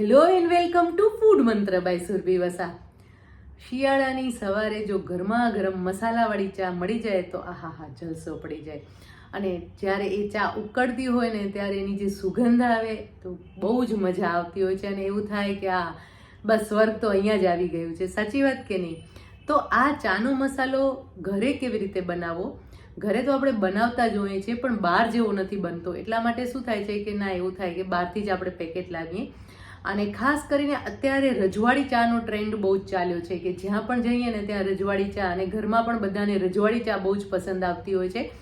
Hello and welcome to food mantra by Surabhi Vasa શિયાળાની સવારે જો ગરમા ગરમ મસાલાવાળી ચા મળી જાય તો આહા હા જલસો પડી જાય. અને જ્યારે એ ચા ઉકળતી હોય ને ત્યારે એની જે સુગંધ આવે તો બહુ જ મજા આવતી હોય છે અને એવું થાય કે આ બસ સ્વર્ગ તો અહીંયા જ આવી ગયું છે. સાચી વાત કે નહીં? તો આ ચાનો મસાલો ઘરે કેવી રીતે બનાવવો? ઘરે તો આપણે બનાવતા જ હોઈએ છીએ, પણ બહાર જેવો નથી બનતો. એટલા માટે શું થાય છે કે ના, એવું થાય કે બહારથી જ આપણે પેકેટ લાવીએ. અને ખાસ કરીને અત્યારે રજવાડી ચાનો ટ્રેન્ડ બહુ જ ચાલ્યો છે કે જ્યાં પણ જઈએ ને ત્યાં રજવાડી ચા અને ઘરમાં પણ બધાને રજવાડી ચા બહુ જ પસંદ આવતી હોય છે.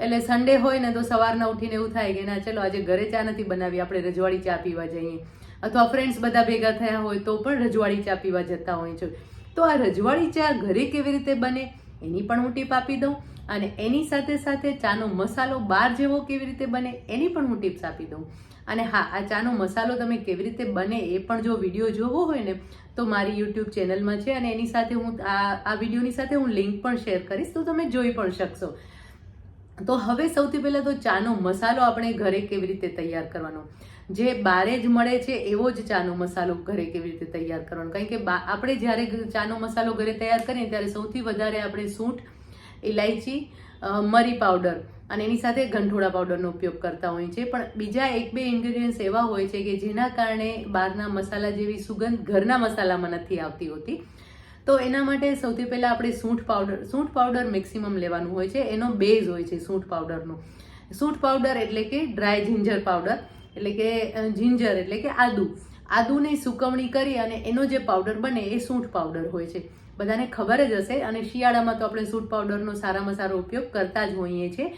એટલે સન્ડે હોય ને તો સવારના ઉઠીને એવું થાય કે ના, ચલો આજે ઘરે ચા નથી બનાવી, આપણે રજવાડી ચા પીવા જઈએ. અથવા ફ્રેન્ડ્સ બધા ભેગા થયા હોય તો પણ રજવાડી ચા પીવા જતા હોય છે. તો આ રજવાડી ચા ઘરે કેવી રીતે બને? એની પણ હું ટીપ આપી દઉં. અને એની સાથે સાથે ચાનો મસાલો બહાર જેવો કેવી રીતે બને? એની પણ હું ટિપ્સ આપી દઉં. અને હા, આ ચાનો મસાલો તમે કેવી રીતે બને એ પણ જો વીડિયો જોવો હોય ને, તો મારી યુટ્યુબ ચેનલમાં છે અને એની સાથે હું આ આ વિડીયોની સાથે હું લિંક પણ શેર કરીશ, તો તમે જોઈ પણ શકશો. તો હવે સૌથી પહેલાં તો ચાનો મસાલો આપણે ઘરે કેવી રીતે તૈયાર કરવાનો? જે બારે જ મળે છે, એવો જ ચાનો મસાલો ઘરે કેવી રીતે તૈયાર કરવાનો? કારણ કે આપણે જ્યારે ચાનો મસાલો ઘરે તૈયાર કરીએ, ત્યારે સૌથી વધારે આપણે સૂંઠ ઇલાયચી મરી પાવડર અને એની સાથે ગંઠોડા પાવડરનો ઉપયોગ કરતા હોઈએ છીએ પણ બીજા એક બે ઇન્ગ્રેડિયન્ટ્સ એવા હોય છે કે જેના કારણે બહારના મસાલા જેવી સુગંધ ઘરના મસાલામાં નથી આવતી હોતી. તો એના માટે સૌથી પહેલાં આપણે સૂંઠ પાવડર સૂંઠ પાવડર મેક્સિમમ લેવાનું હોય છે. એનો બેઝ હોય છે સૂંઠ પાવડરનો સૂંઠ પાવડર એટલે કે ડ્રાય જિંજર પાવડર એટલે કે જિંજર એટલે કે આદુ. આદુની સુકવણી કરી અને એનો જે પાવડર બને એ સૂંઠ પાવડર હોય છે. બધાને ખબર જ હશે અને શિયાળામાં તો આપણે સૂંઠ પાવડરનો સારામાં સારો ઉપયોગ કરતા જ હોઈએ છીએ.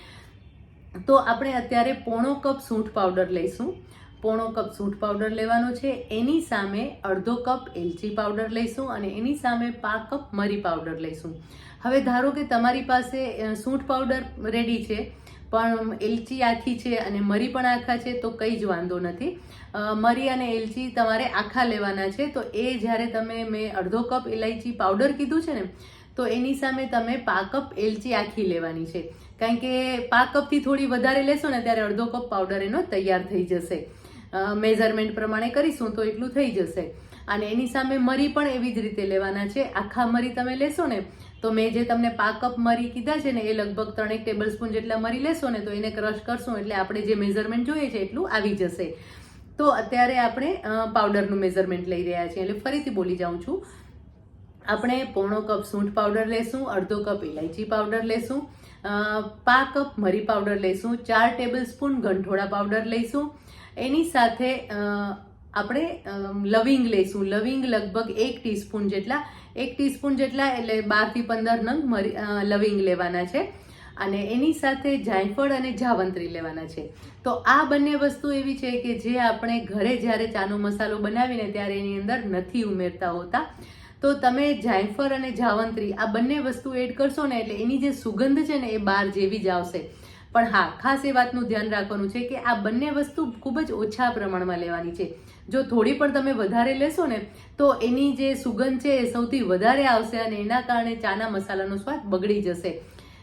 તો આપણે અત્યારે પોણો કપ સૂંઠ પાવડર લઈશું. પોણો કપ સૂંઠ પાવડર લેવાનો છે. એની સામે અડધો કપ એલચી પાવડર લઈશું અને એની સામે પા કપ મરી પાવડર લઈશું. હવે ધારો કે તમારી પાસે સૂંઠ પાવડર રેડી છે, પણ એલચી આખી છે અને મરી પણ આખા છે, તો કંઈ જ વાંધો નથી. મરી અને એલચી તમારે આખા લેવાના છે. તો એ જ્યારે તમે મેં અડધો કપ ઇલાયચી પાવડર કીધું છે ને, તો એની સામે તમે પા કપ એલચી આખી લેવાની છે. કારણ કે પા કપથી થોડી વધારે લેશો ને ત્યારે અડધો કપ પાવડર એનો તૈયાર થઈ જશે. મેઝરમેન્ટ પ્રમાણે કરીશું તો એટલું થઈ જશે. અને એની સામે મરી પણ એવી જ રીતે લેવાના છે. આખા મરી તમે લેશો ને, તો મેં જે તમને પાક કપ મરી કીધા છે ને, એ લગભગ ત્રણેક ટેબલ સ્પૂન જેટલા મરી લેશો ને, તો એને ક્રશ કરશું એટલે આપણે જે મેઝરમેન્ટ જોઈએ છે એટલું આવી જશે. તો અત્યારે આપણે પાવડરનું મેઝરમેન્ટ લઈ રહ્યા છીએ. એટલે ફરીથી બોલી જાઉં છું. આપણે પોણો કપ સૂંઠ પાવડર લેશું, અડધો કપ ઇલાયચી પાવડર લેશું પા કપ મરી પાવડર લઈશું, ચાર ટેબલ સ્પૂન ગંઠોડા પાવડર લઈશું. એની સાથે આપણે લવિંગ લઈશું. લવિંગ લગભગ એક ટીસ્પૂન જેટલા, એક ટીસ્પૂન જેટલા એટલે બારથી પંદર નંગ મરી લવિંગ લેવાના છે. અને એની સાથે જાયફળ અને જાવંત્રી લેવાના છે. તો આ બંને વસ્તુ એવી છે કે જે આપણે ઘરે જ્યારે ચાનો મસાલો બનાવીને ત્યારે એની અંદર નથી ઉમેરતા હોતા. તો તમે જાયફળ અને જાવંત્રી આ બંને વસ્તુ એડ કરશો ને એટલે એની જે સુગંધ છે ને એ બહાર જેવી જ આવશે. પણ હા, ખાસ એ વાતનું ધ્યાન રાખવાનું છે કે આ બંને વસ્તુ ખૂબ જ ઓછા પ્રમાણમાં લેવાની છે. જો થોડી પણ તમે વધારે લેશો ને, તો એની જે સુગંધ છે એ સૌથી વધારે આવશે અને એના કારણે ચાના મસાલાનો સ્વાદ બગડી જશે.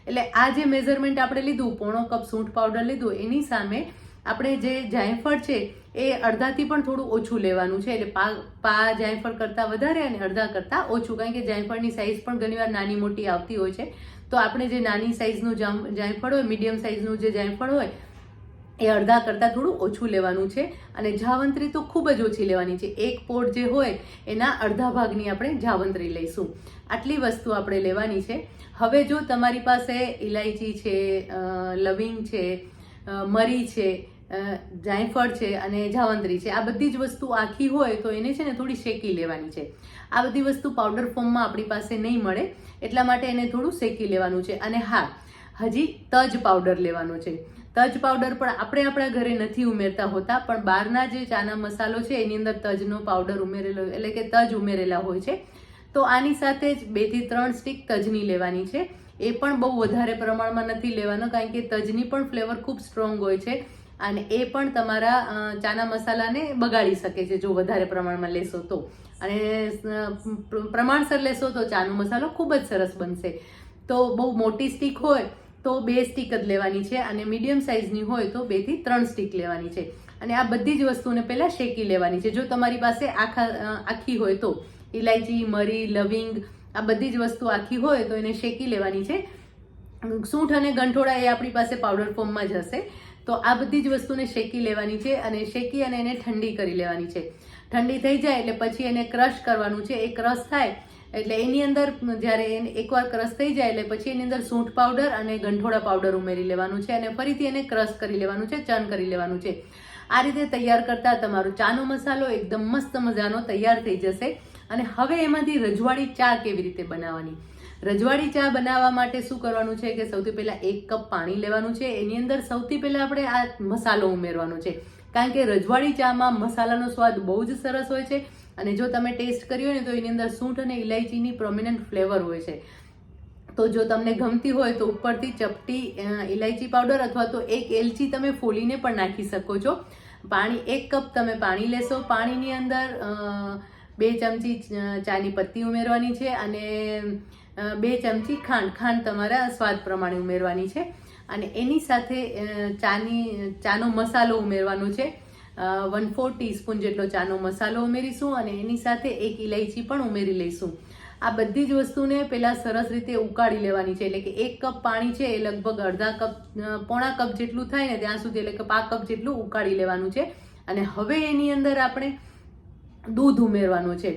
એટલે આ જે મેઝરમેન્ટ આપણે લીધું, પોણો કપ સૂંઠ પાવડર લીધું, એની સામે આપણે જે જાયફળ છે, એ અડધાથી પણ થોડું ઓછું લેવાનું છે. એટલે પા પા જાયફળ કરતાં વધારે અને અડધા કરતાં ઓછું. કારણ કે જાયફળની સાઇઝ પણ ઘણીવાર નાની મોટી આવતી હોય છે. તો આપણે જે નાની સાઇઝનું જામ, જાયફળ હોય મીડિયમ સાઇઝનું જે જાયફળ હોય, એ અડધા કરતાં થોડું ઓછું લેવાનું છે. અને જાવંત્રી તો ખૂબ જ ઓછી લેવાની છે. એક પોટ જે હોય, એના અડધા ભાગની આપણે જાવંત્રી લઈશું. આટલી વસ્તુ આપણે લેવાની છે. હવે જો તમારી પાસે ઇલાયચી છે લવિંગ છે મરી છે જાયફળ છે અને જાવંત્રી છે. આ બધી જ વસ્તુ આખી હોય તો એને છે ને થોડી શેકી લેવાની છે. આ બધી વસ્તુ પાવડર ફોર્મમાં આપણી પાસે નહીં મળે, એટલા માટે એને થોડું શેકી લેવાનું છે. અને હા, હજી તજ પાવડર લેવાનો છે. તજ પાવડર પણ આપણે આપણા ઘરે નથી ઉમેરતા હોતા, પણ બહારના જે ચાના મસાલો છે, એની અંદર તજનો પાવડર ઉમેરેલો, એટલે કે તજ ઉમેરેલા હોય છે, તો આની સાથે જ બેથી ત્રણ સ્ટીક તજની લેવાની છે. એ પણ બહુ વધારે પ્રમાણમાં નથી લેવાનો, કારણ કે તજની પણ ફ્લેવર ખૂબ સ્ટ્રોંગ હોય છે અને એ પણ તમારા ચાના મસાલાને બગાડી શકે છે જો વધારે પ્રમાણમાં લેશો તો. અને પ્રમાણસર લેશો તો ચાનો મસાલો ખૂબ જ સરસ બનશે. તો બહુ મોટી સ્ટીક હોય તો બે સ્ટીક જ લેવાની છે અને મીડિયમ સાઇઝની હોય તો બેથી ત્રણ સ્ટીક લેવાની છે. અને આ બધી જ વસ્તુને પહેલાં શેકી લેવાની છે. જો તમારી પાસે આખા આખી હોય તો ઇલાયચી મરી, લવિંગ આ બધી જ વસ્તુ આખી હોય તો એને શેકી લેવાની છે. સૂંઠ અને ગંઠોડા એ આપણી પાસે પાવડર ફોર્મમાં જ હશે. તો આ બધી જ વસ્તુને શેકી લેવાની છે અને શેકી અને એને ઠંડી કરી લેવાની છે. ઠંડી થઈ જાય એટલે પછી એને ક્રશ કરવાનું છે. એ ક્રશ થાય એટલે એની અંદર જ્યારે એને એકવાર ક્રશ થઈ જાય એટલે પછી એની અંદર સૂંઠ પાવડર અને ગંઠોડા પાવડર ઉમેરી લેવાનું છે અને ફરીથી એને ક્રશ કરી લેવાનું છે ચર્ન કરી લેવાનું છે. આ રીતે તૈયાર કરતાં તમારો ચાનો મસાલો એકદમ મસ્ત મજાનો તૈયાર થઈ જશે. અને હવે એમાંથી રજવાડી ચા કેવી રીતે બનાવવાની? રજવાડી ચા બનાવવા માટે શું કરવાનું છે કે સૌથી પહેલાં એક કપ પાણી લેવાનું છે. એની અંદર સૌથી પહેલાં આપણે આ મસાલો ઉમેરવાનો છે. કારણ કે રજવાડી ચામાં મસાલાનો સ્વાદ બહુ જ સરસ હોય છે અને જો તમે ટેસ્ટ કર્યો ને તો એની અંદર સૂંઠ અને ઇલાયચીની પ્રોમિનન્ટ ફ્લેવર હોય છે. તો જો તમને ગમતી હોય તો ઉપરથી ચપટી ઇલાયચી પાવડર અથવા તો એક એલચી તમે ફોલીને પણ નાખી શકો છો. પાણી, એક કપ તમે પાણી લેશો. પાણીની અંદર બે ચમચી ચાની પત્તી ઉમેરવાની છે અને બે ચમચી ખાંડ. ખાંડ તમારા સ્વાદ પ્રમાણે ઉમેરવાની છે. અને એની સાથે ચાની, ચાનો મસાલો ઉમેરવાનો છે. વન ફોર ટીસ્પૂન જેટલો ચાનો મસાલો ઉમેરીશું અને એની સાથે એક ઇલાયચી પણ ઉમેરી લઈશું. આ બધી જ વસ્તુને પહેલાં સરસ રીતે ઉકાળી લેવાની છે. એટલે કે એક કપ પાણી છે એ લગભગ અડધા કપ પોણા કપ જેટલું થાય ને ત્યાં સુધી એટલે કે પાંચ કપ જેટલું ઉકાળી લેવાનું છે. અને હવે એની અંદર આપણે દૂધ ઉમેરવાનું છે.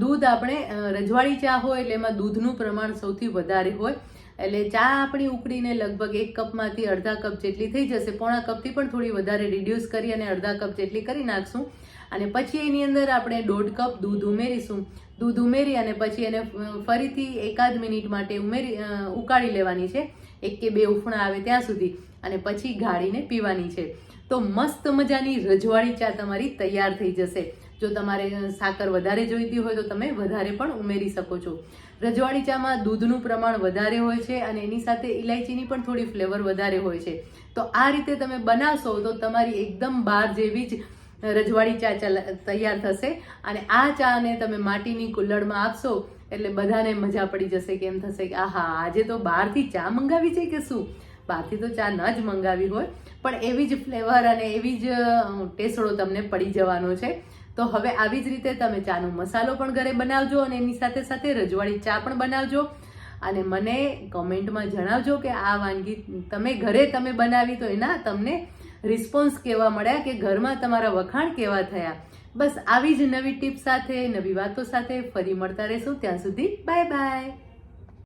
દૂધ આપણે રજવાડી ચા હોય એટલે એમાં દૂધનું પ્રમાણ સૌથી વધારે હોય. એટલે ચા આપણી ઉકળીને લગભગ એક કપમાંથી અડધા કપ જેટલી થઈ જશે. પોણા કપથી પણ થોડી વધારે રિડ્યુસ કરી અને અડધા કપ જેટલી કરી નાખશું. અને પછી એની અંદર આપણે દોઢ કપ દૂધ ઉમેરીશું. દૂધ ઉમેરી અને પછી એને ફરીથી એકાદ મિનિટ માટે ઉમેરી ઉકાળી લેવાની છે. એક કે બે ઉફણા આવે ત્યાં સુધી. અને પછી ગાળીને પીવાની છે. તો મસ્ત મજાની રજવાડી ચા તમારી તૈયાર થઈ જશે. જો તમારે સાકર વધારે જોઈતી હોય તો તમે વધારે પણ ઉમેરી શકો છો. રજવાડી ચામાં દૂધનું પ્રમાણ વધારે હોય છે અને એની સાથે ઇલાયચીની પણ થોડી ફ્લેવર વધારે હોય છે. તો આ રીતે તમે બનાવશો તો તમારી એકદમ બહાર જેવી જ રજવાડી ચા તૈયાર થશે અને આ ચાને તમે માટીની કુલ્લડમાં આપશો એટલે બધાને મજા પડી જશે કે એમ થશે કે આહા, આજે તો બહારથી ચા મંગાવી છે કે શું? બહારથી તો ચા ન જ મંગાવી હોય. પણ એવી જ ફ્લેવર અને એવી જ ટેસડો તમને પડી જવાનો છે. તો હવે આવી જ રીતે તમે ચાનો મસાલો પણ ઘરે બનાવજો અને એની સાથે સાથે રજવાડી ચા પણ બનાવજો. અને મને કોમેન્ટમાં જણાવજો કે આ વાનગી તમે ઘરે તમે બનાવી તો એના તમને રિસ્પોન્સ કેવા મળ્યા કે ઘરમાં તમારા વખાણ કેવા થયા. બસ આવી જ નવી ટિપ્સ સાથે, નવી વાતો સાથે ફરી મળતા રહેશું. ત્યાં સુધી બાય બાય.